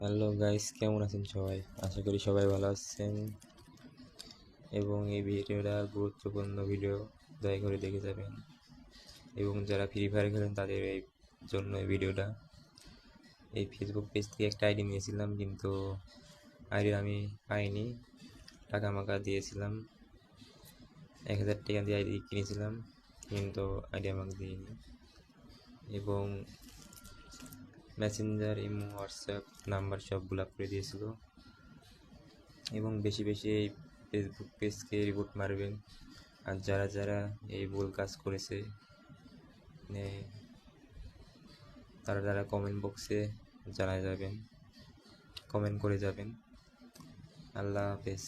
Hello guys কেমন আছেন সবাই? আশা করি সবাই ভালো আছেন। এবং এই ভিডিওটা গুরুত্বপূর্ণ ভিডিও, দয়া করে দেখে যাবেন। এবং যারা ফ্রি ফায়ার খেলেন, তাদের এই জন্য এই ভিডিওটা। এই ফেসবুক পেজ থেকে একটা আইডি নিয়েছিলাম, কিন্তু আইডি আমি পাইনি। টাকা মাকা দিয়েছিলাম। এক হাজার টাকা দিয়ে আইডি কিনেছিলাম, কিন্তু আইডি আমাকে দিইনি। এবং মেসেঞ্জার ইমো হোয়াটসঅ্যাপ নাম্বার সব ব্লক করে দিয়েছিল। এবং বেশি বেশি এই ফেসবুক পেজকে রিপোর্ট মারবেন। আর যারা যারা এই ভুল কাজ করেছে তারা তারা কমেন্ট বক্সে জানা যাবেন। কমেন্ট করে যাবেন। আল্লাহ হাফেজ।